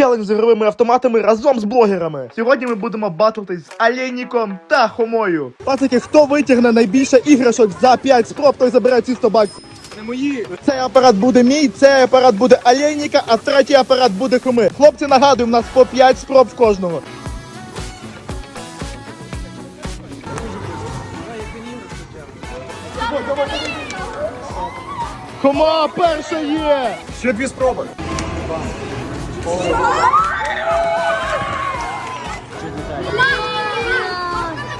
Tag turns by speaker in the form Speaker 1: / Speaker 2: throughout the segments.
Speaker 1: челендж з ігровими автоматами разом з блогерами. Сьогодні ми будемо батлитись з Олейніком та Хомою. Пацики, хто витягне найбільше іграшок за 5 спроб, той забере ці 100 баксів.
Speaker 2: Не мої.
Speaker 1: Цей апарат буде мій, цей апарат буде Олейніка, а третій апарат буде Хоми. Хлопці, нагадую, в нас по 5 спроб в кожного. Хома, перша є!
Speaker 2: Ще дві спроби.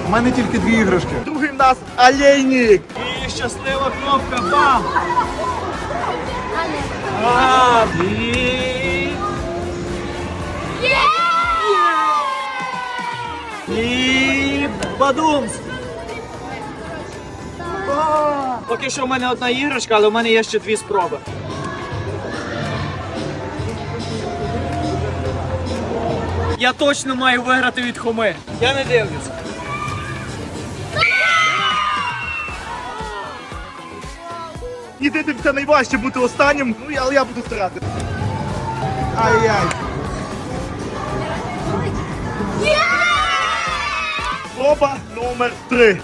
Speaker 2: У мене тільки дві іграшки.
Speaker 1: Другий в нас Олейнік.
Speaker 2: І щаслива кнопка. Бам! І... Бадумс! Поки що в мене одна іграшка, але в мене є ще дві спроби. Я точно маю виграти від Хоми. Я не дивлюся.
Speaker 1: Іди це найважче бути останнім, ну але я буду старати. Ай-яй. Проба номер три.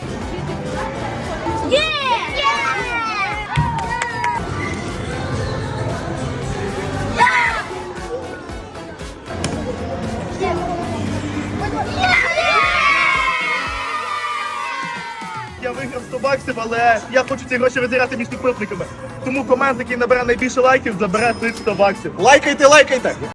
Speaker 1: Я виграв 100 баксів, але я хочу ці гроші розіряти між підписниками. Тому комент, який набере найбільше лайків, забере 300 баксів. Лайкайте, лайкайте!